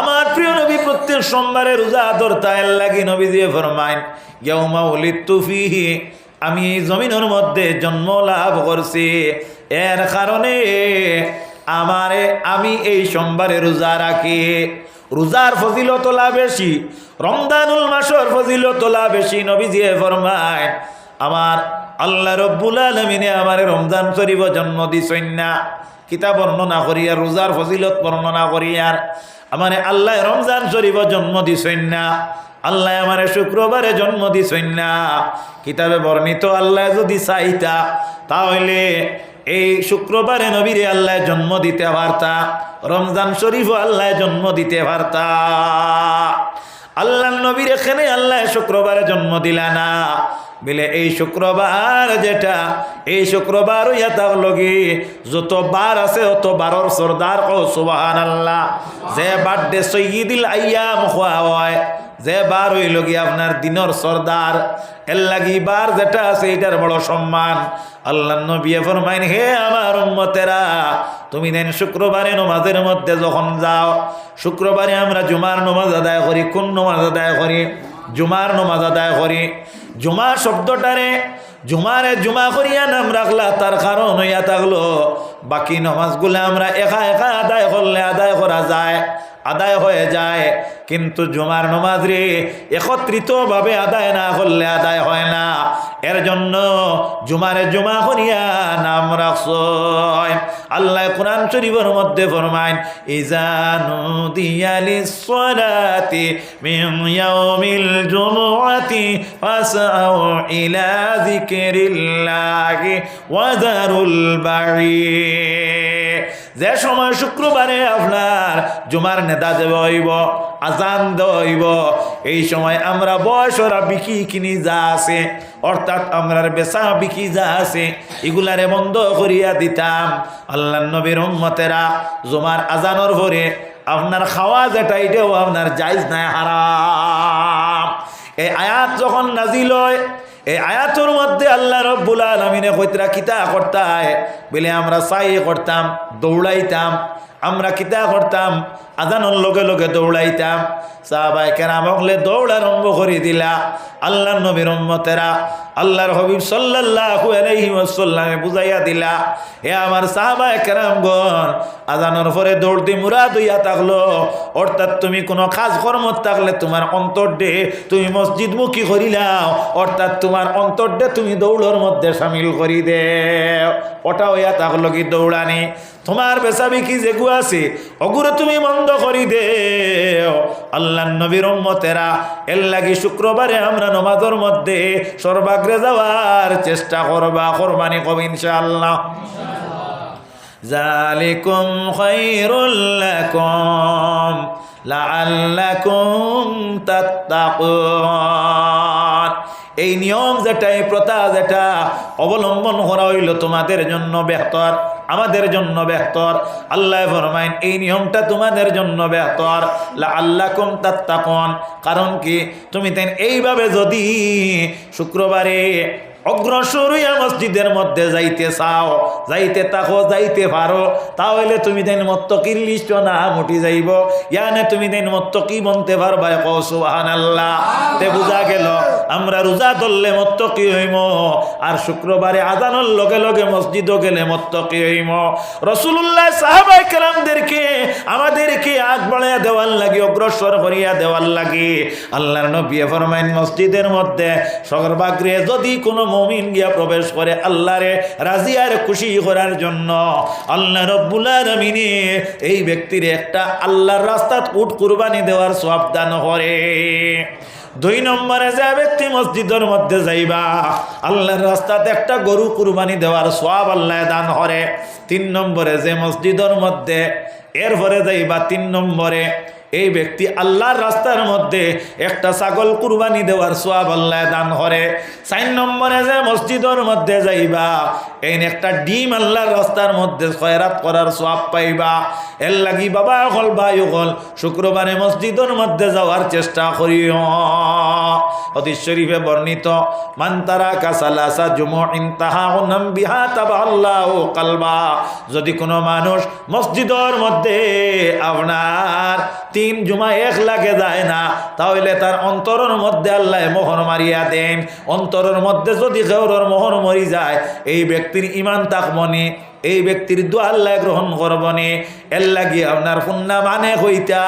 আমার প্রিয় নবী প্রত্যেক সোমবারে রোজা ধরতা এর লাগি নবী দিয়ে ফরমাইন, ইয়াউমা ফিহি আমি এই জমিনের মধ্যে জন্ম লাভ করছি। এর কারণে আমারে, আমি এই সোমবারে রোজা রাখি। রোজার ফজিলত লাভ বেশি রমদানুল মাসর ফজিলত লাভ বেশি নবী দিয়ে ফরমায় আমার আল্লাহ রব্বুল আলমিনে আমার রমজান শরীফ জন্ম দিছেন না। কিতাব বর্ণনা করিয়ার রোজার ফজিলত বর্ণনা করিয়ার আমার আল্লাহ রমজান শরীফ জন্ম দিছেন না। আল্লাহ আমার শুক্রবারে জন্ম দিছেন না। কিতাবে বর্ণিত, আল্লাহ যদি চাইতা, তাহলে এই শুক্রবারে নবীরে আল্লাহ জন্ম দিতে পারতা, রমজান শরীফ আল্লাহ জন্ম দিতে পারতা। আল্লাহ নবীর এখানে আল্লাহ শুক্রবারে জন্ম দিলা না। বলে এই শুক্রবার যেটা, এই শুক্রবার ইয়াতার লগি। যত বার আছে অত বারর সর্দার ও সুবাহান আল্লাহ যে বার্থডে সৈয়দিল আইয়াম খোয়া হয়, যে বার হইল গিয়ে আপনার দিনর সর্দার। এর লাগি বার যেটা আছে এটার বড় সম্মান। আল্লাহ নবী ফরমাইন, হে আমার উম্মতেরা, তুমি দেন শুক্রবারে নমাজের মধ্যে যখন যাও, শুক্রবারে আমরা জুমার নমাজ আদায় করি, কোন নমাজ আদায় করি? জুমার নমাজ আদায় করি। জুমা শব্দটারে জুমারে জুমা করিয়া নাম রাখলা, তার কারণ হইয়া থাকল, বাকি নমাজগুলো আমরা একা একা আদায় করলে আদায় করা যায়, আদায় হয়ে যায়। কিন্তু জুমার নমাজ রে একত্রিতভাবে আদায় না করলে আদায় হয় না। এর জন্য জুমারে জুমা করিয়া নাম রাখছ আল্লাহ কোরআন শরীফের মধ্যে ফরমাইন ইজানু দিয়ালি সলাতি মিন ইয়াউমিল জুমআতি ফাসাউ ইলা যিকরিল্লাহি ওয়া যারুল বাঈ যে সময় শুক্রবারে আপনার জুমার নেতা দেব হইব, আজান দেব এই সময় আমরা বয়সরা বিকি কিনি যা আছে, অর্থাৎ আমরা বেচা বিকি যা আছে, এগুলারে বন্ধ করিয়া দিতাম। আল্লাহ নবীর উম্মতেরা জুমার আজানোর ভরে আপনার খাওয়া যেটা, এটাও আপনার জায়জ নাই, হারাম। এই আয়াত যখন নাজিল হয় এই আয়াতর মধ্যে আল্লাহ রব্বুল আলমিনে কইতরা, কিতা করতায় বলে, আমরা সাই করতাম, দৌড়াইতাম, আমরা কিতা করতাম? আজানোর লগে লগে দৌড়াইতাম। সাহাবাই কেরাম হলে দৌড় আরম্ভ করে দিলা। আল্লাহ নবীর উম্মতেরা আল্লাহর হবিব ওয়াসাল্লামে বুঝাইয়া দিলা হে আমার সাহাবাই কেরামগণ, আজানোর পরে দৌড় দি মুরাদ হইয়া থাকল। অর্থাৎ তুমি কোনো কাজ কর্ম থাকলে তোমার অন্তর দে তুমি মসজিদমুখী করিলাও। অর্থাৎ তোমার অন্তর দে তুমি দৌড়ের মধ্যে সামিল করি দে। ওটা হইয়া থাকল কি দৌড়ানি? তোমার বেসাবিকি যেগু আছে? অগুরে তুমি বন্ধ করি দে আল্লাহ নবীর উম্মতেরা, এর লাগি শুক্রবারে আমরা নমাজের মধ্যে সর্বাগ্রে যাওয়ার চেষ্টা করবা, কোরবানি কব ইনশাআল্লাহ। জালিকুম খাইরুল লাকুম, লাআল্লাকুম তাত্তাকুন। এই নিয়ম যেটা, এই প্রথা যেটা অবলম্বন করা হইল তোমাদের জন্য বেহতর, আমাদের জন্য বেহতর। আল্লাহ ফরমাইন, এই নিয়মটা তোমাদের জন্য বেহতর। আল্লাহ কম তাত্তাপন কারণ কি? তুমি তেন এইভাবে যদি শুক্রবারে অগ্রসর হইয়া মসজিদের মধ্যে যাইতে চাও, যাইতে তাকো যাইতে পারো, তাহলে তুমি দেন মত্তকির লিস্ট না মুটি যাইব। ইয়ানে তুমি দেন মত্তকি বনতে পারবা? কো সুবহান আল্লাহ তে বুঝা গেল, আমরা রোজা ধরলে মত্তকি হইম? আর শুক্রবারে আজানোর লগে লগে মসজিদও গেলে মত্ত কি হইম? রসুল্লাহ সাহাবাই কালামদেরকে আমাদেরকে আগ বাড়াইয়া দেওয়ার লাগে, অগ্রসর করিয়া দেওয়ার লাগে। আল্লাহর নবী ফরমাইন, মসজিদের মধ্যে সর্বাগ্রে যদি কোনো মমিন গিয়া প্রবেশ করে আল্লাহরে রাজি আর খুশি করার জন্য। আল্লাহ রব্বুল এই ব্যক্তির একটা আল্লাহর রাস্তাত উট কুরবানি দেওয়ার সব দান করে। দুই নম্বরে যে ব্যক্তি মসজিদের মধ্যে যাইবা, আল্লাহর রাস্তাতে একটা গরু কুরবানি দেওয়ার সব আল্লাহ দান করে। তিন নম্বরে যে মসজিদের মধ্যে এরপরে যাইবা, তিন নম্বরে এই ব্যক্তি আল্লাহর রাস্তার মধ্যে একটা ছাগল কুরবানি দেওয়ার সোয়াব আল্লাহ দান করে। চার নম্বরে যে মসজিদের মধ্যে যাইবা, এই একটা ডিম আল্লাহর রাস্তার মধ্যে খয়রাত করার সোয়াব পাইবা। এর লাগি বাবা হল ভাই হল শুক্রবারে মসজিদের মধ্যে যাওয়ার চেষ্টা করিও। হদিস শরীফে বর্ণিত মান্তারা কাসালাসা জুমো ইনতাহা বিহা তাবা আল্লাহ কালবা। যদি কোনো মানুষ মসজিদের মধ্যে আপনার তিন জুমা এক লাগে যায় না, তাহলে তার অন্তরের মধ্যে আল্লাহ মোহর মারিয়া দেন। অন্তরের মধ্যে যদি কেউর মোহর মরি যায়, এই ব্যক্তির ইমান তাক মনে এই ব্যক্তির দু আল্লাহ গ্রহণ করবনে। এর লাগি আপনার পুণ্যা মানে হইতা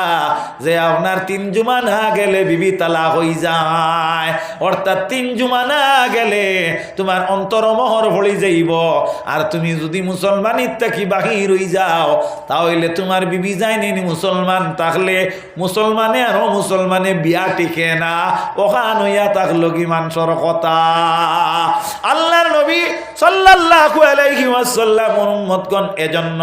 যে আপনার তিন জুমা না গেলে বিবি তালা হই যায়। অর্থাৎ তিন জুমা না গেলে তোমার অন্তর মোহর ভরি যাইব। আর তুমি যদি মুসলমানির থাকি বাহির হই যাও, তাহলে তোমার বিবি যায়নি মুসলমান থাকলে মুসলমানে আরও মুসলমানে বিয়া টিকে না। ওখান হইয়া থাকল কি মানুষের কথা। আল্লাহর নবী সাল্লাল্লাহু আলাইহি ওয়াসাল্লাম উম্মতগণ এজন্য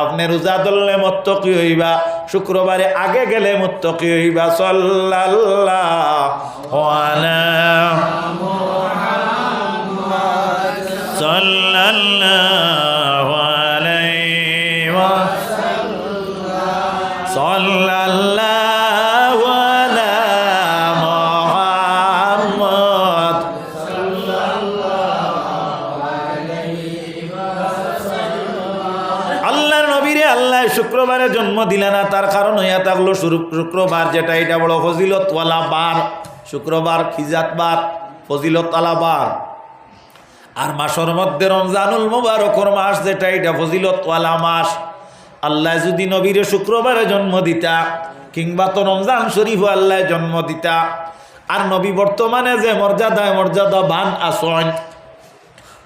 আপনি রোজা ধরলে মত্তকি হইবা। শুক্রবারে আগে গেলে মত্তকি হইবা। সল্লা সাল্লাল্লাহু তার কারণ হইয়া থাকল শুক্রবার যেটা, এটা বড় ফজিলতওয়ালা বার শুক্রবার খিজাত বার ফজিলতওয়ালা বার আর মাসের মধ্যে রমজানুল মুবারকর মাস যেটা, এটা ফজিলতওয়ালা মাস। আল্লাহ যদি নবীরে শুক্রবারে জন্ম দিতা, কিংবা তো রমজান শরীফ আল্লাহ জন্ম দিতা। আর নবী বর্তমানে যে মর্যাদায় মর্যাদা বান আসন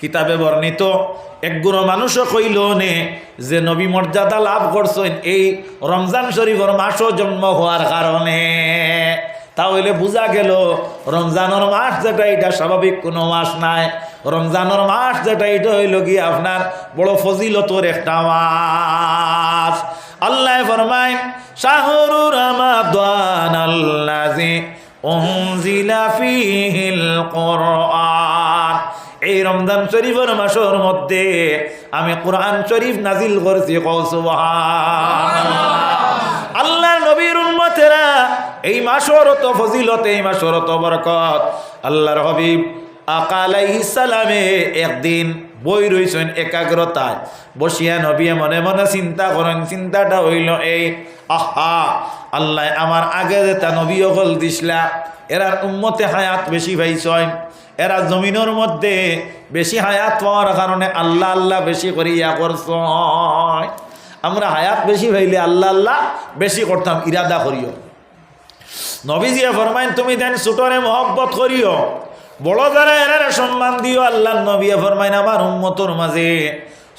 কিতাবে বর্ণিত একগুলো মানুষও কইল নে যে নবী মর্যাদা লাভ করছেন এই রমজান শরীফের মাসও জন্ম হওয়ার কারণে। তাহলে বোঝা গেল, রমজানের মাস যেটা, এটা স্বাভাবিক কোনো মাস নাই। রমজানের মাস যেটা, এটা হইল কি আপনার বড় ফজিলতর একটা মাস। আল্লাহ ফরমাই শাহরু রামাদান কোরআন। এই রমজান শরীফের মাসের মধ্যে আমি কোরআন শরীফ নাজিল করছি। আল্লাহর নবীর উম্মতেরা এই মাসের তো ফজিলত, এই মাসের তো বরকত। আল্লাহর হবিব আকালাইহিস সালামে একদিন বই রইছেন একাগ্রতায়। বসিয়া নবিয়ে মনে মনে চিন্তা করেন, চিন্তাটা হইল এই, আহা, আল্লাহ আমার আগে যেটা নবী অকল দিসলা, এরার উম্মতে হায়াত বেশি পাইছেন। এরা জমিনের মধ্যে বেশি হায়াত পাওয়ার কারণে আল্লাহ আল্লাহ বেশি করিয়া করছ আমরা হায়াত বেশি পাইলে আল্লাহ আল্লাহ বেশি করতাম, ইরাদা করিও। নবীজিয়া ফরমাইন, তুমি দেন ছোটরে মহব্বত করিও। বড় যারা এরারে সম্মান দিও। আল্লাহ নবিয়া ফরমাইন, আমার উম্মতর মাঝে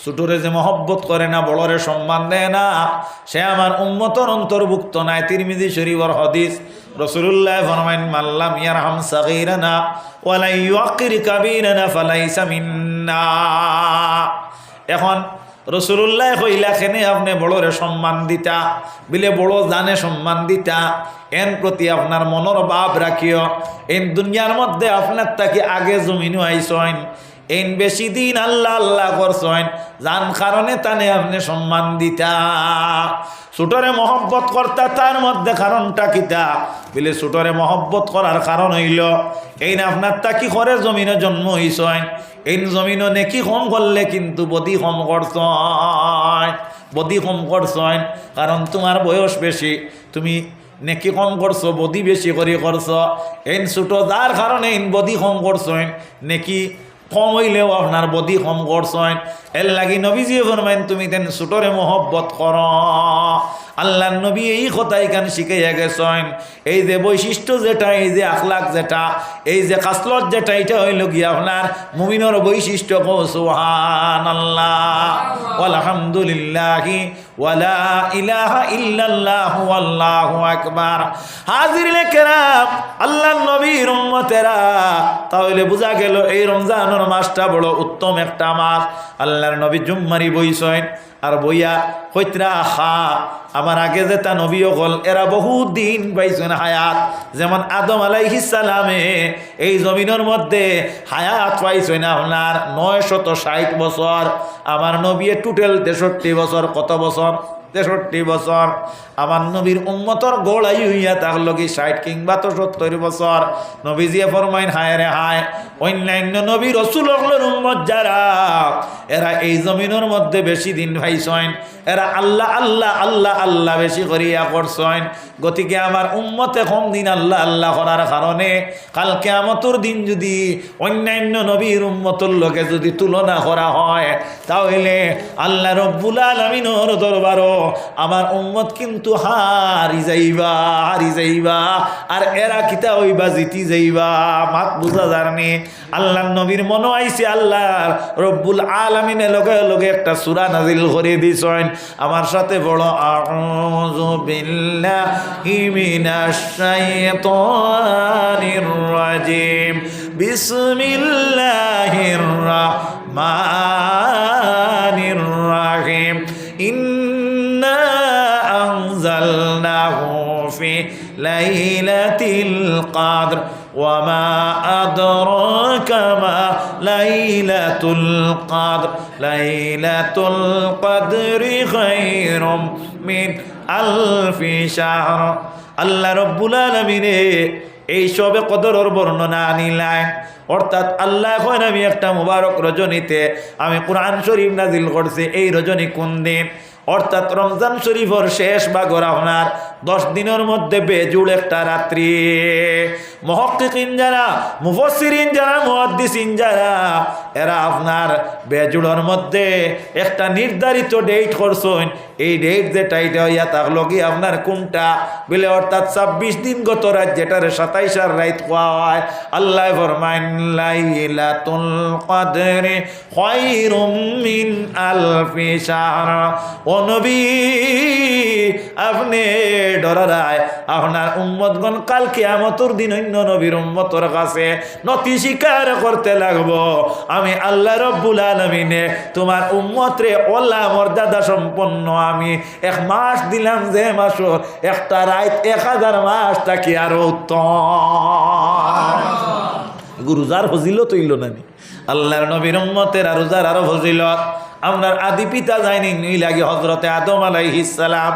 ছোটরে যে মহব্বত করে না, বড়রে সম্মান দেয় না। সে আমার উম্মতর অন্তর্ভুক্ত নাই। তিরমিজি শরীফর হদিস রসুল্লাহ ফরমাইন মাল্লাম ইয়ারহাম সাগীরানা ওয়ালা ইউকির কাবীরানা ফালাইসা মিন্না। এখন রসুল্লাহ কইলা, খেনে আপনি বড়রে সম্মান দিতা, বিলে বড় জানে সম্মান দিতা, এন প্রতি আপনার মনের ভাব রাখিও। এন দুনিয়ার মধ্যে আপনার তাকে আগে জমিনও আইসেন এন বেশি দিন আল্লাহ আল্লাহ করছেন। যান কারণে তানে আপনি সম্মান দিতা। ছোটরে মহব্বত কর্তা তার মধ্যে কারণটা কিতা? বলে ছোটরে মহব্বত করার কারণ হইল, এই না আপনার তাকি করে জমিনে জন্ম হইছেন? এই জমিনও নেকি কম করলে কিন্তু বদি কম করছেন। বদি কম করছেন, কারণ তোমার বয়স বেশি। তুমি নেকি কম করছ, বদি বেশি করে করছ। এন ছোট যার কারণে এন বদি কম করছেন, নেকি কম হইলেও আপনার বদি কম করছেন। এর নবীজি ফরমাইন, তুমি তেন ছোটরে মহব্বত কর। আল্লাহ নবী এই কথা এখান শিখাইয়া গেছেন? এই যে বৈশিষ্ট্য যেটা, এই যে আখলাক যেটা, এই যে কাসলত যেটা, এটা হইল গিয়া আপনার মুমিনের বৈশিষ্ট্য কো সুহান আল্লাহ আলহামদুলিল্লাহি ওয়ালা ইলাহা ইল্লাল্লাহ, আল্লাহু আকবার। হাজির কেরাম আল্লাহ নবীর উম্মতেরা, তাহলে বোঝা গেল এই রমজানের মাসটা বড় উত্তম একটা মাস। আল্লাহর নবী জুম্মারি বইছেন আর বইয়া হৈত্রা হা আমার আগে যে তা নবী হল, এরা বহুত দিন পাইছেন হায়াত। যেমন আদম আলাইহিসালামে এই জমিনের মধ্যে হায়াত পাইছেন আপনার নয় শত ষাট বছর। আমার নবী টোটাল তেষট্টি বছর, কত বছর? তেষট্টি বছর। আমার নবীর উম্মতর গোড়াই হইয়া থাকল কি ষাট কিংবা তো সত্তর বছর নবীজিয়ে ফরমাইন, হায় রে হায়, অন্যান্য নবী রসুল উম্মত যারা, এরা এই জমিনের মধ্যে বেশি দিন ভাইছেন এরা আল্লাহ আল্লাহ আল্লাহ আল্লাহ বেশি করিয়া করছেন গতিকে আমার উম্মতে কম দিন আল্লাহ আল্লাহ করার কারণে কাল কেমতর দিন যদি অন্যান্য নবীর উম্মতর লোকে যদি তুলনা করা হয়, তাহলে আল্লাহ রব্বুল আলমিনর দরবারও আমার উম্মত কিন্তু হারি যাইবা হারি যাইবা। আর এরা কিতা হইবা, জিতি যাইবা। মাত বুঝা জানি আল্লাহ নবীর মনে আইছে, আল্লাহ রব্বুল আলমিনে লগে লগে একটা সুরা নাজিল করে দিছেন। আমার সাথে বড় আউযু বিল্লাহি মিনাশ শাইতানির রাজিম। বিসমিল্লাহির রাহমানির রাহিম। ইন্না আনজালনাহু ফি লাইলাতিল কদর وما أدراك ما ليلة القدر ليلة القدر خير من ألف شهر আল্লাহ রব্বুল আলমিনে এই সবে কদরের বর্ণনা আনিলাম অর্থাৎ আল্লাহ এখন আমি একটা মুবারক রজনীতে আমি কোরআন শরীফ নাজিল করছি এই রজনী কোন দিন অর্থাৎ রমজান শরীফর শেষ বা আপনার দশ দিনের মধ্যে বেজুড় একটা রাত্রি। মহকিন যারা মুফসিরিন যারা, মুহাদ্দিসিন যারা, এরা আপনার বেজুড়ের মধ্যে একটা নির্ধারিত ডেট করছেন। এই ডেট যেটা, এটা হইয়া থাকল কি আপনার কোনটা? বলে অর্থাৎ ছাব্বিশ দিন গত রাত যেটার সাতাইশার রাত কোয়া হয়। আল্লাহ ফরমাইন লাইলাতুল কদরে আপনি আমি আল্লাহ রব্বুল আলমিনে তোমার উম্মতরে ওলা মর্যাদা সম্পন্ন আমি এক মাস দিলাম যে মাসর একটা রাত এক হাজার মাস থাকি আরও গুরুজার ফজিলত তৈল নানি আল্লাহর নবীর উম্মতের রোজার আরও ফজিলত। আপনার আদি পিতা যায়নি, নুই লাগে হজরতে আদম আলাইহিসালাম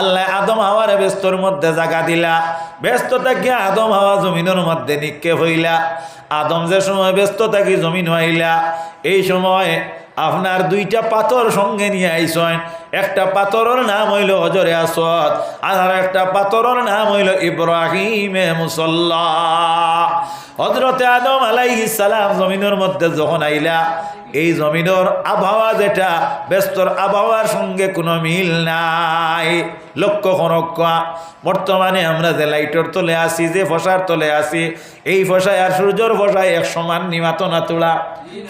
আল্লাহ আদম হাওয়ার ব্যস্তর মধ্যে জাগা দিলা। ব্যস্ত কি আদম হাওয়া জমিনের মধ্যে নিক্ষেপ হইলা। আদম যে সময় ব্যস্ত থাকি, জমিন হইলা, এই সময় আপনার দুইটা পাথর সঙ্গে নিয়ে আইসেন। একটা পাথরের নাম হইল হজরে আসদ আর একটা পাথরের নাম হইল ইব্রাহিমে মুসল্লা। হজরতে আদম আলাইহিস সালাম জমিনের মধ্যে যখন আইলা, এই জমিনের আবহাওয়া যেটা, ব্যস্তর আবহাওয়ার সঙ্গে কোনো মিল নাই। লক্ষ্য খনক্কা বর্তমানে আমরা যে লাইটর তলে আসি যে ফসার তলে আসি এই ফসায় আর সূর্যর ফসায় এক সমান নিমাত না তোলা।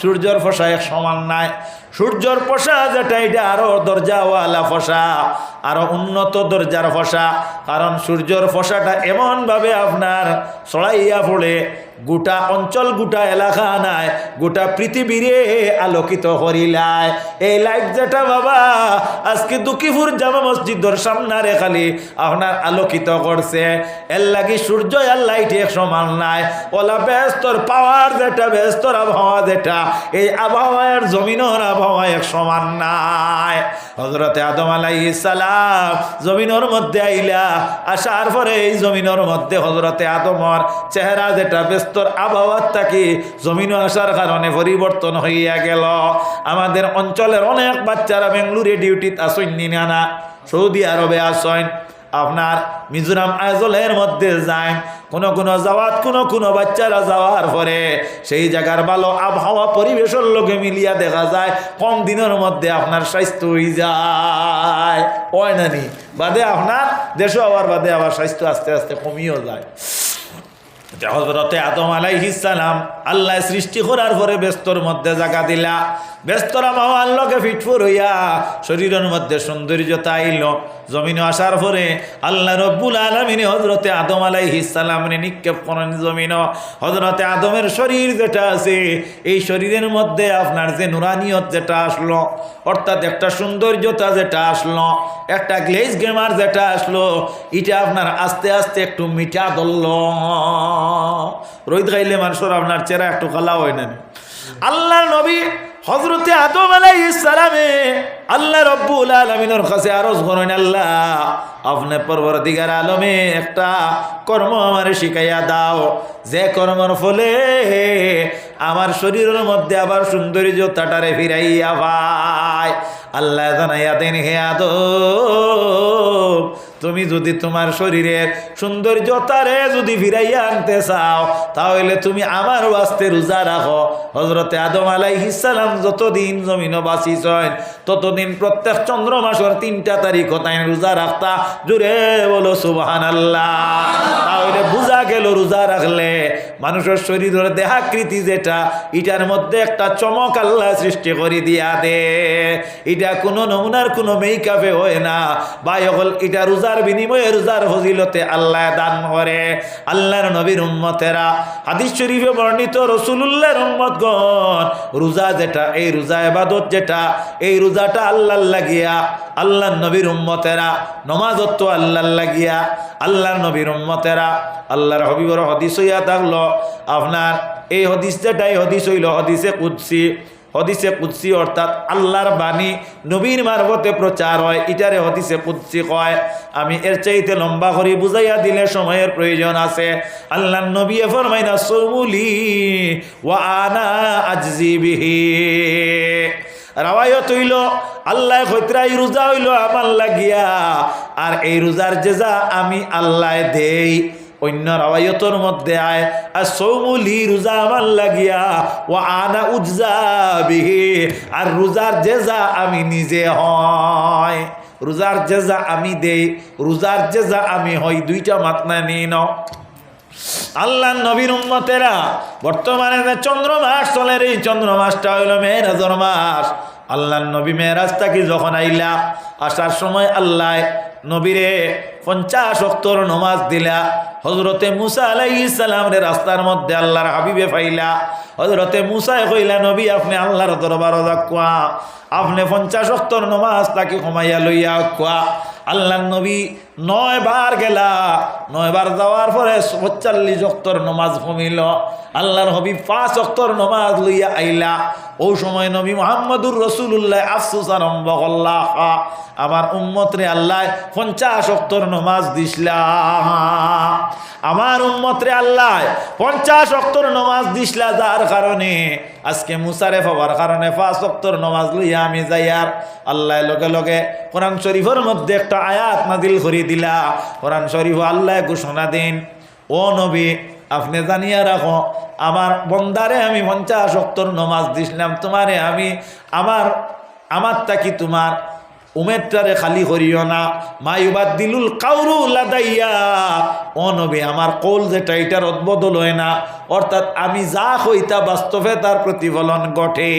সূর্যর ফসায় এক সমান নাই। সূর্যর ফসা যেটা, এটা আরও দরজাওয়ালা ফসা, আরও উন্নত দরজার ফসা। কারণ সূর্যর ফসাটা এমনভাবে আপনার ছড়াইয়া পড়ে, গোটা অঞ্চল, গোটা এলাকা নাই, গোটা পৃথিবীরে আলোকিত করিলায় এই লাইট যেটা বাবা, আজকে দুঃখীপুর জামা মসজিদর সামনারে খালি আপনার আলোকিত করছে। এর লাগি সূর্য আর লাইট এক সমান নাই। ওলা ব্যস্তর পাওয়ার যেটা, ব্যস্তর আবহাওয়া যেটা, এই আবহাওয়ার জমিনের আবহাওয়া এক সমান নাই। হজরতে আদম আলাই সালাম জমিনের মধ্যে আইলা, আসার পরে এই জমিনের মধ্যে হজরতে আদমর চেহারা যেটা ব্যস্তর আবহাওয়ার থাকি জমিন আসার কারণে পরিবর্তন হইয়া গেল। আমাদের অঞ্চলের অনেক বাচ্চারা বেঙ্গলুরে ডিউটিত আসেন না সৌদি আরবে আসেন। আপনার মিজোরাম আজলের মধ্যে যায় কোনো কোনো যাওয়াত কোনো কোনো বাচ্চারা যাওয়ার পরে সেই জায়গার ভালো আবহাওয়া পরিবেশের লোকে মিলিয়া দেখা যায়, কম দিনের মধ্যে আপনার স্বাস্থ্য হয়ে যায়। ওই নানি বাদে আপনার দেশও আবার, বাদে আবার স্বাস্থ্য আস্তে আস্তে কমিয়েও যায়। হজরতে আদম আলাইহিসালাম আল্লাহ সৃষ্টি করার পরে ব্যস্তর মধ্যে জায়গা দিলা। ব্যস্তরা মামা আল্লাহকে ফিটফুর হইয়া শরীরের মধ্যে সৌন্দর্যতা আইল। জমিনে আসার পরে আল্লাহ রব্বুল আলমিনে হজরতে আদম আলাই আলাইহিসালামনে নিক্ষেপ করেন জমিন হজরতে আদমের শরীর যেটা আছে, এই শরীরের মধ্যে আপনার যে নুরানিয়ত যেটা আসলো, অর্থাৎ একটা সৌন্দর্যতা যেটা আসলো, একটা গ্লেজ গেমার যেটা আসলো, এটা আপনার আস্তে আস্তে একটু মিঠা ধরল। রোদ খাইলে মানুষের আপনার চেহারা একটু কালা হয় না। আল্লাহ নবী হজরতে আদম আলাই ইসালামে আল্লাহ রব্বুল আলমিনের কাছে আরজ করেন আল্লাহ আপনি পরবর্তীকার আলমে একটা কর্ম আমার শিখাইয়া দাও। যে কর্মর ফলে আমার শরীরের মধ্যে আবার সৌন্দর্যতাটারে ফিরাইয়া ভাই আল্লাহ জানাইয়া দেন, হে আদম, তুমি যদি তোমার শরীরের সৌন্দর্যতারে যদি ফিরাইয়া আনতে চাও, তাহলে তুমি আমার বাস্তে রোজা রাখো। হজরতে আদম আলাইহিসালাম যতদিন জমিন বাঁচিছেন ততদিন প্রত্যেক চন্দ্র মাসের তিনটা তারিখ তাই রোজা রাখতা জুড়ে বলো সুবাহ আল্লাহ তাহলে বোঝা গেল রোজা রাখলে মানুষের শরীরের দেহাকৃতি যেটা, এটার মধ্যে একটা চমক আল্লাহ সৃষ্টি করে দিয়া দে। এটা কোনো নমুনার কোনো মেকআপে হয় না। বা হল এটা রোজার বিনিময়ে রোজার ফজিলতে আল্লাহ দান করে। আল্লাহর নবীর উম্মতেরা। হাদিস শরীফে বর্ণিত রসুলুল্লাহর উম্মতগণ, রোজা যেটা, এই রোজা এবাদত যেটা, এই রোজাটা আল্লাহ লাগিয়া, আল্লাহর নবীর উম্মতেরা। নমাজত্ব আল্লাহ লাগিয়া, আল্লাহর নবীর উম্মতেরা। আল্লাহর হবিবর হদিস হইয়া থাকল আপনার এই হদিস যেটা হদিস হইল, হদিসে কুৎসি হদিসে কুৎসি অর্থাৎ আল্লাহর বাণী নবীর মারফতে প্রচার হয় ইটারে হদিসে কুৎসি কয়। আমি এর চাইতে লম্বা করে, বুঝাইয়া দিলে সময়ের প্রয়োজন আছে। আল্লাহ নবী ফরমাইনা সৌমুলি ওয়া আনা আজজি বিহি। রাওয়ায়ত হইল, আল্লাহ খৈত্রাই রোজা হইল আমার লাগিয়া, আর এই রোজার জেজা আমি আল্লাহ দেই। অন্য রাওয়ায়তর মধ্যে আয়। আর সৌমুলি রোজা আমার লাগিয়া ও আনা উজ্জা বিহি। আর রোজার জেজা আমি নিজে হয়। রোজার জেজা আমি দেই, রোজার জেজা আমি হই। দুইটা মাতনা নিয়ে নাও। আল্লাহ নবীর উম্মতেরা, বর্তমানে যে চন্দ্র মাস চলে রে চন্দ্র মাসটা হইল মেয়েরাজর মাস। আল্লাহ নবী মেয়েরাজ তাকে যখন আইলা, আসার সময় আল্লাহ নবীরে পঞ্চাশ অক্তর নমাজ দিলা। হজরতে মুসা আলাই ইসালামের রাস্তার মধ্যে আল্লাহর হাবিবে ফাইলা। হজরতে মুসায় কইলা, নবী, আপনি আল্লাহর দরবার আপনি পঞ্চাশ অক্তর নমাজ তাকে কমাইয়া লইয়া কুয়া আল্লাহ নবী নয় বার গেলা। নয় বার যাওয়ার পরে পঁচাল্লিশ অক্তর নমাজ কমিল আল্লাহর হবি পাঁচ অক্তর নমাজ লইয়া আইলা। ও সময় নবী মোহাম্মদুর রসুল্লাহ আফসুস আরম্ভ করলা। আমার উম্মতরে আল্লাহ পঞ্চাশ অক্তর নমাজ দিসলা। আমার উম্মতরে আল্লাহ পঞ্চাশ অক্তর নমাজ দিসলা যার কারণে আজকে মুসারে হবার কারণে পাঁচ অক্তর নমাজ লইয়া আমি যাই আর আল্লাহ লগে লগে কোরআন শরীফের মধ্যে একটা আয়াত নাদিল করে দিলা। কোরআন শরীফ আল্লাহ ঘোষণা দিন, ও নবী, আপনি জানিয়া রাখো, আমার বন্দারে আমি পঞ্চাশ সত্তর নমাজ দিছিলাম, তোমারে আমি আমার আমার তাকি তোমার উমেরটারে খালি করিও না। মায়ুবাদ দিলুল কাউরু লাদাইয়া। ও নবী, আমার কৌল যেটা এটার অদ্বদল হয় না অর্থাৎ আমি যা হইতা বাস্তবে তার প্রতিফলন ঘটে।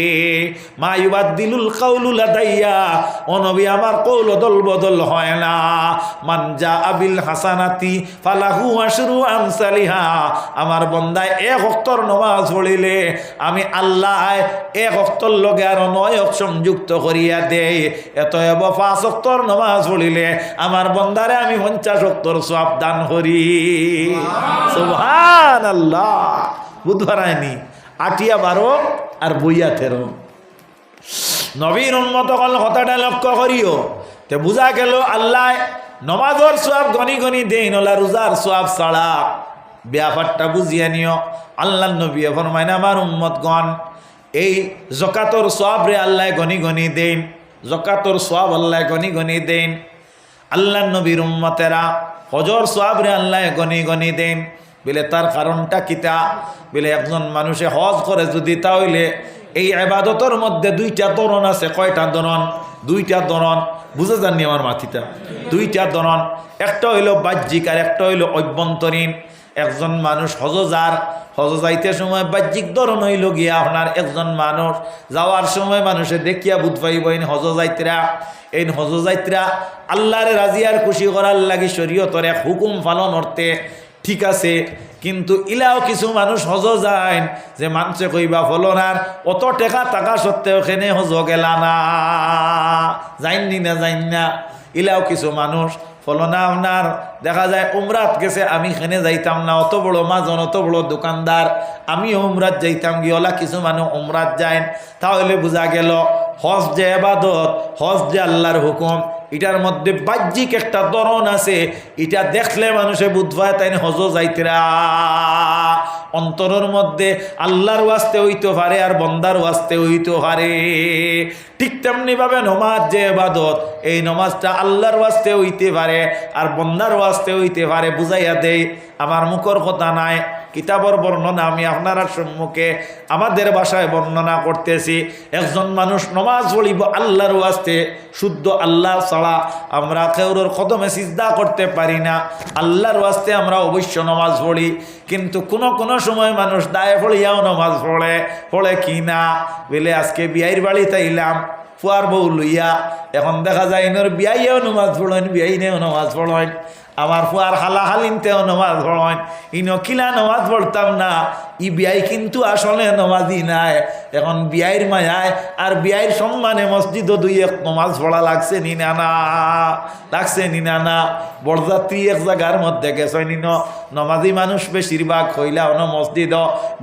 মায়ুবাদ দিলুল কাউলু লাদাইয়া ও নবী আমার কৌল অদল বদল হয় না। মানজা আবিল হাসানাতি ফালাহু আশরু আমসালিহা আমার বন্দায় এক অক্তর নমাজ পড়িলে আমি আল্লাহ এক অক্তর লগে আর নয় সংযুক্ত করিয়া দেয় এত এব পাঁচ অক্তর নমাজ পড়িলে আমার বন্দারে আমি পঞ্চাশ অক্তর সব দান করি। সুবহান আল্লাহ বুধবার আইনি আটিয়া বারো আর বইয়া তেরো। নবীন উন্মত কল কথাটা লক্ষ্য করিও। তে বুঝা গেল আল্লাহ নমাজর সোয়াব গনি গনি দেই নলা রোজার সোয়াব ছাড়া। ব্যাপারটা বুঝিয়ে নিও। আল্লাহ নবী এখন ফরমাইন, আমার উম্মতগণ, এই জকাতর সোয়াব রে আল্লাহ গনি গনি দেন জকাতর সোয়াব আল্লাহ গনি গনি দেন আল্লাহ নবীর উম্মতেরা হজর সোয়াব রে আল্লাহ গনি গনি দেন বলে, তার কারণটা কিতা বলে, একজন মানুষে হজ করে যদি তাহলে এই আবাদতর মধ্যে দুইটা দরন আছে। কয়টা দরন দুইটা দরন বুঝে যাননি আমার মাথিটা? দুইটা দরন একটা হইল বাহ্যিক আর একটা হইল অভ্যন্তরীণ। একজন মানুষ হজ যার হজ যাইতে সময় বাহ্যিক ধরন হইল গিয়া আপনার একজন মানুষ যাওয়ার সময় মানুষে দেখিয়া বুধ পাইব এই হজ যাইতরা। এই হজ যাইতরা আল্লাহরে রাজিয়ার খুশি করার লাগি শরীয়তর এক হুকুম পালন অর্থে ঠিক আছে, কিন্তু ইলাও কিছু মানুষ হজ যায় যে মানুষে কইবা ফলনার অত টেকা টাকা সত্ত্বেও এখানে হজ গেলা না? যাইননি না, যাইন না। ইলাও কিছু মানুষ ফলনা আপনার দেখা যায় উমরাত গেছে, আমি খেনে যাইতাম না? অত বড় মাজন, অত বড় দোকানদার আমিও উমরাত যাইতাম গিয়েলা কিছু মানুষ উমরাত যায় তাহলে বোঝা গেল হজ যে এবাদত, হজ যে আল্লাহর হুকুম, এটার মধ্যে বাহ্যিক একটা ধরন আছে। এটা দেখলে মানুষে বুধবায় তাই হজ যাইতেরা অন্তরের মধ্যে আল্লাহর ওয়াস্তে হইতে পারে আর বন্দার ওয়াস্তে হইতে পারে। ঠিক তেমনি ভাবে নমাজ যে এবাদত, এই নমাজটা আল্লাহর ওয়াস্তে হইতে পারে আর বন্দার ওয়াস্তে হইতে পারে, বুঝাইয়া দেই, আমার মুখর কথা নাই। কিতাবর বর্ণনা আমি আপনার সম্মুখে আমাদের ভাষায় বর্ণনা করতেছি। একজন মানুষ নমাজ পড়িব আল্লাহর ওয়াস্তে, শুদ্ধ আল্লাহ ছাড়া আমরা কেউর কদমে সিজদা করতে পারি না। আল্লাহর ওয়াস্তে আমরা অবশ্য নমাজ পড়ি, কিন্তু কোনো কোনো সময় মানুষ দায়ে পড়িয়াও নমাজ পড়ে পড়ে কি না? বলে আজকে বিয়ের বাড়ি তাইলাম ফুয়ার বউ লইয়া, এখন দেখা যায় ইনোর বিয়াইও নমাজ পড়েন, বিয়াইনেও নমাজ পড়েন। আমার ফুয়ার হালা হালিনতেও নমাজ পড়েন। ইনো কিলা নমাজ পড়তাম না ই বিয়াই কিন্তু আসলে নমাজই নাই। এখন বিয়াইর মায়ায় আর বিয়াইর সম্মানে মসজিদও দুই এক নমাজ পড়া লাগছে নি না না লাগছে নি না না বরযাত্রী এক জায়গার মধ্যে গেছে নিন নমাজি মানুষ বেশিরভাগ হইলা অন মসজিদ।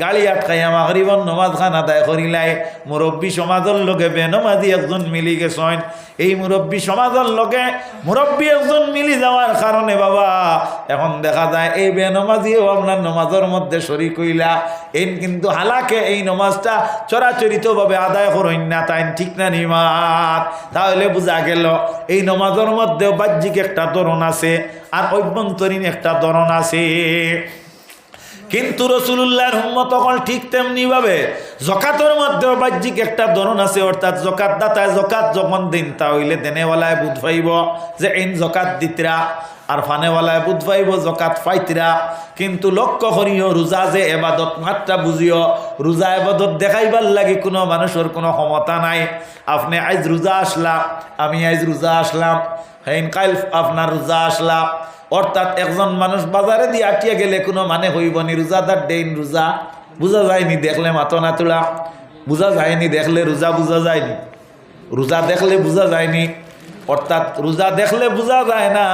গাড়ি আটকাইয়া মাগরিবন নমাজ খান আদায় করিলাই। মুরব্বী সমাজের লোকে বেনমাজি একজন মিলি গেছেন। এই মুরব্বী সমাজের লোকে মুরব্বী একজন মিলি যাওয়ার কারণে বাবা, এখন দেখা যায় এই বেনমাজিও আপনার নমাজের মধ্যে শরিক হইলা। এই কিন্তু হালাকে এই নমাজটা চরাচরিতভাবে আদায় করেন না তাই ঠিক না নিমাত। তাহলে বোঝা গেল, এই নমাজের মধ্যেও বাহ্যিক একটা ধরন আছে আর অভ্যন্তরীণ একটা ধরন আছে। কিন্তু রসুল্লাহর হুম্মত হল ঠিক তেমনি ভাবে জকাতের মধ্যেও বাহ্যিক একটা ধরন আছে, অর্থাৎ জকাত দাতায় জকাত যখন দিন, তাহলে দেনেওয়ালায় বুধ পাইব যে এই জকাত দিতরা। আর ফানেওয়ালায় বুধ পাইব, জকাত ফাইতরা কিন্তু লক্ষ্য করিও, রোজা যে এবাদত মাত্রা বুঝিও, রোজা এবাদত দেখাইবার লাগে কোনো মানুষের কোনো ক্ষমতা নাই। আপনি আজ রোজা আসলাম আমি আজ রোজা আসলাম। হেন কাইল আপনার রোজা আসলাম অর্থাৎ একজন মানুষ বাজারে দিয়ে আটিয়ে গেলে কোনো মানে হইব নি, রোজাদার ডেইন রোজা। বোঝা যায়নি দেখলে মাতো না তোলা বোঝা যায়নি দেখলে রোজা বোঝা যায়নি। রোজা দেখলে বোঝা যায়নি। অর্থাৎ রোজা দেখলে বোঝা যায় না।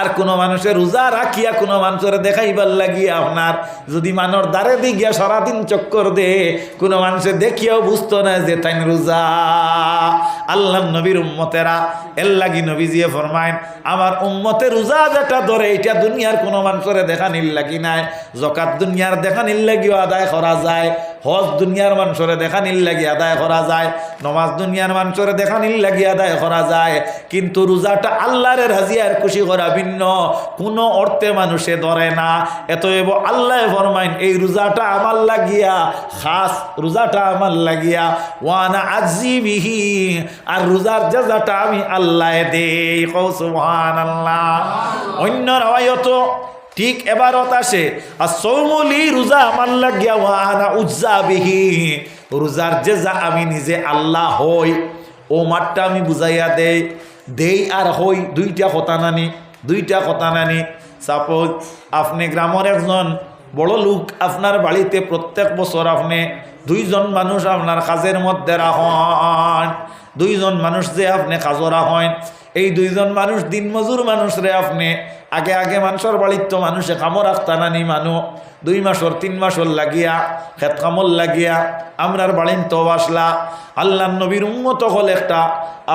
আর কোনো মানুষের রোজা রাখিয়া কোনো মানুষের দেখাইবার লাগিয়া আপনার যদি মানুষ দ্বারে দি গিয়া সারাদিন চক্কর দে, কোনো মানুষের দেখিয়াও বুঝতো না যে তাই রোজা। আল্লাহ নবীর উম্মতেরা, এর লাগি নবীজিয়ে ফরমাইন, আমার উম্মতে রোজা যেটা ধরে, এটা দুনিয়ার কোনো মানুষের দেখা নিল লাগি নাই। জকাত দুনিয়ার দেখা নিল লাগিও আদায় করা যায়। হজ দুনিয়ার মানুষের দেখা নিল লাগি, আদায় করা যায়। নমাজ দুনিয়ার মানুষের দেখা নিল লাগি, আদায় করা যায়। কিন্তু রোজাটা আল্লাহরে রাজিয়ার খুশি করা ভিন্ন। কোনো অর্থে মানুষে ধরে না। এত এব আল্লাহ ফরমাইন, এই রোজাটা আমার লাগিয়া, খাস রোজাটা আমার লাগিয়া, ওয়ানা আজি বিহি আর রোজার জাজাটা আমি আল্লাহ দেই। কৌসুহান আল্লাহ অন্য রায়ত ঠিক এবারত আসে আর সৌমলি রোজা আমার লাগিয়া ওয়ানা উজ্জা বিহি। রোজার জেজা আমি নিজে আল্লাহ হই, ও মাঠটা আমি বুঝাইয়া দেই। দেই আর হই দুইটা কথা নানি, দুইটা কথা নানি। সাপোজ আপনি গ্রামের একজন বড় লোক, আপনার বাড়িতে প্রত্যেক বছর আপনি দুইজন মানুষ আপনার কাজের মধ্যে রাখেন। দুইজন মানুষ যে আপনি কাজও রাখেন এই দুইজন মানুষ দিনমজুর মানুষ রে আপনি। আগে আগে মানুষের বাড়ির তো মানুষে কামো রাখতা নানি মানুষ দুই মাসর, তিন মাসর লাগিয়া, খেত কামল লাগিয়া, আমরার বাড়িন তো আসলা। আল্লাহ নবীর উন্মত হল একটা,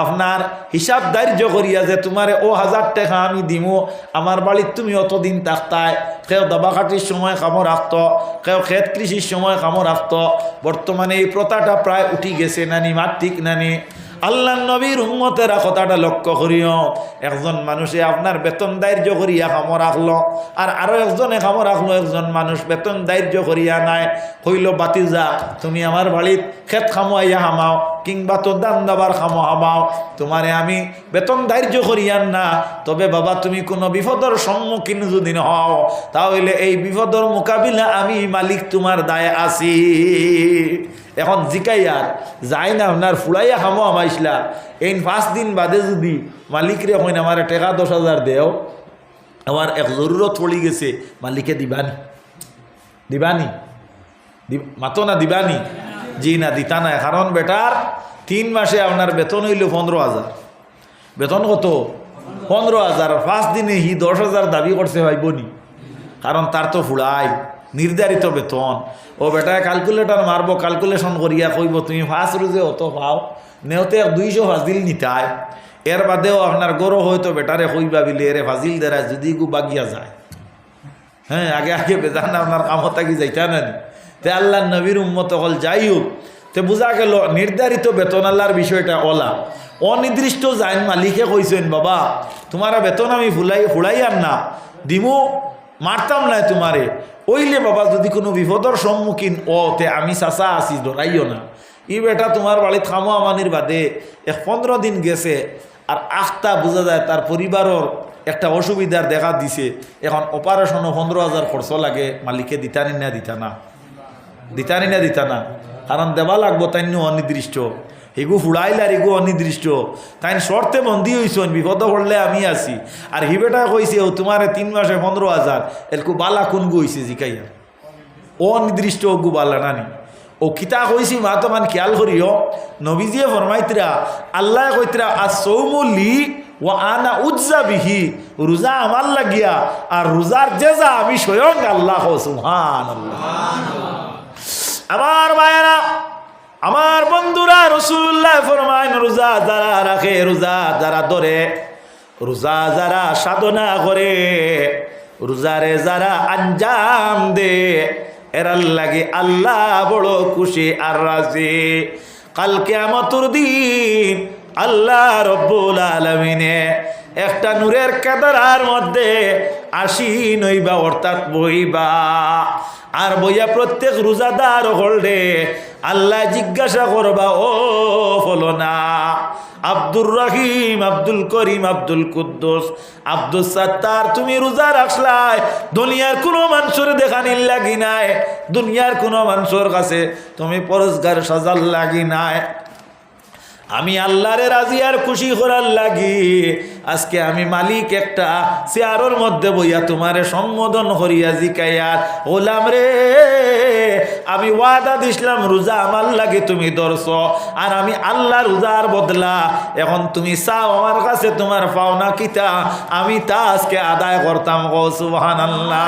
আপনার হিসাব দার্য করিয়া যে তোমারে ও হাজার টাকা আমি দিমু, আমার বাড়ির তুমি অতদিন থাকতায়, কেউ দাবা কাটির সময় কামো রাখত কেউ ক্ষেত কৃষির সময় কামো রাখত বর্তমানে এই প্রথাটা প্রায় উঠি গেছে নানি মার ঠিক নানি আল্লাহ নবীর উম্মতেরা কথাটা লক্ষ্য করিও। একজন মানুষে আপনার বেতন দায়িত্ব করিয়া কামো রাখল আর আরও একজনে কামো রাখল একজন মানুষ বেতন দায়িত্ব করিয়া নাই। হইল বাতিজা, তুমি আমার বাড়িত খেত আইয়া হামাও কিংবা তো দান দাবার খামো হামাও। তোমারে আমি বেতন দার্য করিয়ান না। তবে বাবা, তুমি কোনো বিপদর সম্মুখীন যদি হও, তাহলে এই বিপদর মোকাবিলা আমি মালিক তোমার দায় আছি। এখন জিকাই জিকাইয়ার যাই না আপনার ফুলাইয়া খামো আমাইসলা এই পাঁচ দিন বাদে যদি মালিকরে হইন আমার টেকা দশ হাজার দেও, আমার এক জরুরত পড়ি গেছে, মালিকে দিবানি। দিবানি? মাতো না দিবানি? জি না দিতা নাই। কারণ বেটার তিন মাসে আপনার বেতন হইল পনেরো হাজার বেতন কত? পনেরো হাজার পাঁচ দিনে হি দশ হাজার দাবি করছে ভাই বনি। কারণ তার তো ফুড়াই নির্ধারিত বেতন। ও বেটায় ক্যালকুলেটর মারবো ক্যালকুলেশন করিয়া কইব, তুমি ফার্স্ট রোজে অত পাও। নেওতে দুইশো ফাজিল নিতায় এর বাদেও আপনার গরো হয়তো বেটারে কইবা বিলে এরে ফাজিল দেরায় যদি গু বাগিয়া যায়। হ্যাঁ আগে আগে বেজান আপনার কামত থাকি যাইতা না? তে আল্লাহ নবীর উম্মত হল যাই হোক তে বোঝা গেল, নির্ধারিত বেতন আল্লাহর বিষয়টা ওলা। অনির্দিষ্ট যাইন মালিকে কইছেন, বাবা, তোমার বেতন আমি ফুলাই ফুলাই আন না, দিমু, মারতাম না তোমারে। ওইলে বাবা, যদি কোনো বিপদর সম্মুখীন, ও, তে আমি চাচা আছি ডরাইও না। ই বেটা, তোমার বাড়িত খামো আমানির বাদে, এক পনেরো দিন গেছে, আর আখটা বোঝা যায়, তার পরিবারের একটা অসুবিধার দেখা দিছে। এখন অপারেশনও পনেরো হাজার খরচ লাগে, মালিকে দিতানি না দিতা না দিতানি না দিতা না। কারণ দেবা লাগবো তাই অনির্দিষ্ট এগু ফুড়াইলার এগু অনির্দিষ্ট তাই শর্তে বন্দি হইছেন বিপদ পড়লে আমি আছি। আর হিবেটা কইছে ও তোমার তিন মাসে পনেরো হাজার এরকু বালা কোন গু হইছে জিকাইয়া? অনির্দিষ্ট গু বালা নানি। ও কিতা কইছি মা তো মান খেয়াল করিও নবীজিয়ে ফরমাইতরা আল্লাহ কইতরা আর সৌমলি ও আনা উজ্জা বিহি। রোজা আমার লাগিয়া। আর রোজার জেজা আমি স্বয়ং আল্লাহ সুহান আল্লাহ আমার মায়েরা আমার বন্ধুরা রসুল্লাহ ফরমাইন, রোজা যারা রাখে, রোজা যারা ধরে, রোজা যারা সাধনা করে, রোজারে যারা আঞ্জাম দে, এরার লাগে আল্লাহ বড় খুশি আর রাজি। কালকে আমতুর দিন আল্লাহ রব্বুল আলমিনে একটা নূরের কেদারার মধ্যে আশি নইবা, অর্থাৎ বইবা। আর বইয়া প্রত্যেক রোজাদার হলডে আল্লাহ জিজ্ঞাসা করবা, ও ফলনা, আব্দুর রহিম, আব্দুল করিম, আব্দুল কুদ্দুস, আব্দুল সাত্তার, তুমি রোজা রাখলাই, দুনিয়ার কোনো মানুষের দেখানির লাগি নাই, দুনিয়ার কোনো মানুষের কাছে তুমি পুরস্কার সাজার লাগি নাই। আমি আল্লাহরে রাজি আর খুশি করার লাগি। আজকে আমি মালিক একটা, চেয়ারের মধ্যে বইয়া তোমারে সম্বোধন করিয়া জিকাইয়ার ওলাম রে, আমি ওয়াদা দিছিলাম, রোজা আমার লাগে তুমি দর্শ আর আমি আল্লাহ রোজার বদলা, এখন তুমি চাও আমার কাছে তোমার পাওনা কিতা, আমি তা আজকে আদায় করতাম গো সুবহান আল্লাহ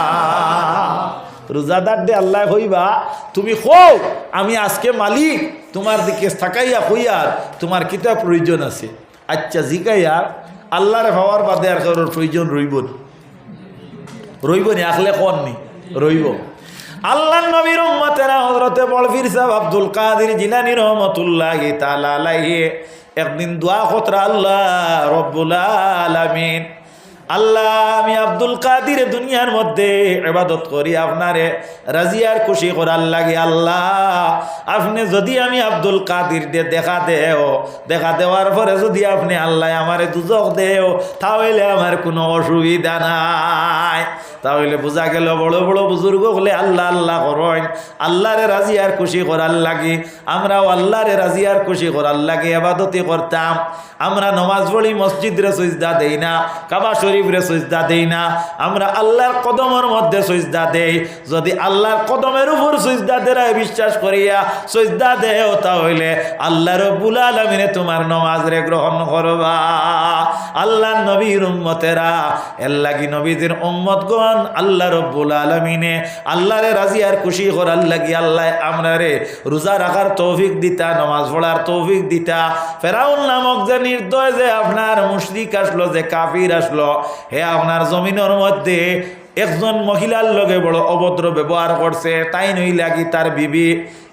রোজাদার দে আল্লাহ হইবা, তুমি হো আমি আজকে মালিক, তোমার দিকে থাকাইয়া হইয়ার তোমার কিতা প্রয়োজন আছে। আচ্ছা জিকাইয়া আল্লাহরে ভাবার বাদে আর কারোর প্রয়োজন রইব রইব নি, আখলে কননি রইব। আল্লাহ নবীর উম্মতেরা হজরতে বলফির সাহেব আব্দুল কাদির জিলানি রহমতুল্লাহ তাআলা আলাইহি, একদিন দোয়া খতরা আল্লাহ রব্বুল আলামিন আল্লাহ, আমি আব্দুল কাদির দুনিয়ার মধ্যে এবাদত করি, আপনারে রাজিয়ার খুশি করার লাগে আল্লাহ। আপনি যদি আমি আব্দুল কাদির দিয়ে দেখা দেও, দেখা দেওয়ার পরে যদি আপনি আল্লাহ আমারে দুজক দেও, তাহলে আমার কোনো অসুবিধা নাই। তাহলে বোঝা গেল বড় বড় বুজুর্গ হলে আল্লাহ আল্লাহ করেন। আল্লাহরে রাজি আর খুশি করার লাগে। আমরাও আল্লাহরে রাজি আর খুশি করার লাগে আবাদতি করতাম। আমরা নমাজ পড়ি, মসজিদরে সজদা দেই না, কাবা শরীফরে সজদা দেই না, আমরা আল্লাহর কদমের মধ্যে সজদা দেই। যদি আল্লাহর কদমের উপর সজদা দেরায় বিশ্বাস করিয়া সজদা দেও, তাহলে আল্লাহ রব্বুল আলমিনে তোমার নমাজ রে গ্রহণ করবা। আল্লাহ নবীর উম্মতেরা, এর লাগি নবীদের উম্মতগণ আল্লাহ রব্বুল আলমিনে আল্লাহরে রাজি আর খুশি করার লাগি আল্লাহ আমরা রে রোজা রাখার তৌফিক দিতা, নমাজ পড়ার তৌফিক দিতা। ফেরাউন নামক যে নির্দয় যে আপনার মুশরিক আসলো, যে কাফির আসলো হে আপনার জমিনের মধ্যে একজন মহিলার লগে বড় অভদ্র ব্যবহার করছে, তাই নই লাগি তার বিবি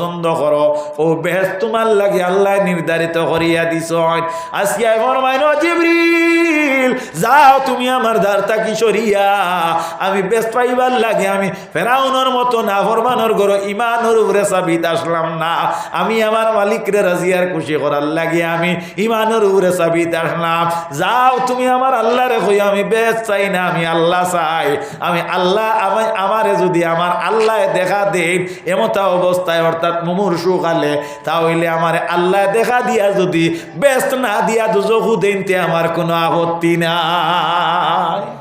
পছন্দ করো। ও বেহেস তোমার লাগে আল্লাহ নির্ধারিত করিয়া খন মাইনো ফরমাইন জিব্রিল যাও তুমি আমার দ্বার তাকি সরিয়া আমি বেস্ট পাইবার লাগে, আমি ফেরাউনের মতো না ফরমানোর গরো ইমানোর উপরে সাবিত আসলাম না। আমি আমার মালিকরে রাজিয়ার খুশি করার লাগে, আমি ইমানের উপরে সাবিত আসলাম। যাও তুমি আমার আল্লাহরে কই, আমি বেশ চাই না, আমি আল্লাহ চাই। আমি আল্লাহ, আমি আমারে যদি আমার আল্লাহ দেখা দেন এমতা অবস্থায় অর্থাৎ মুমুর সুখালে তাহলে আমার আল্লাহ দেখা দিয়া যদি বেস্ট না দিয়া দুজকু দেনতে আমার কোনো আপত্তি নাই।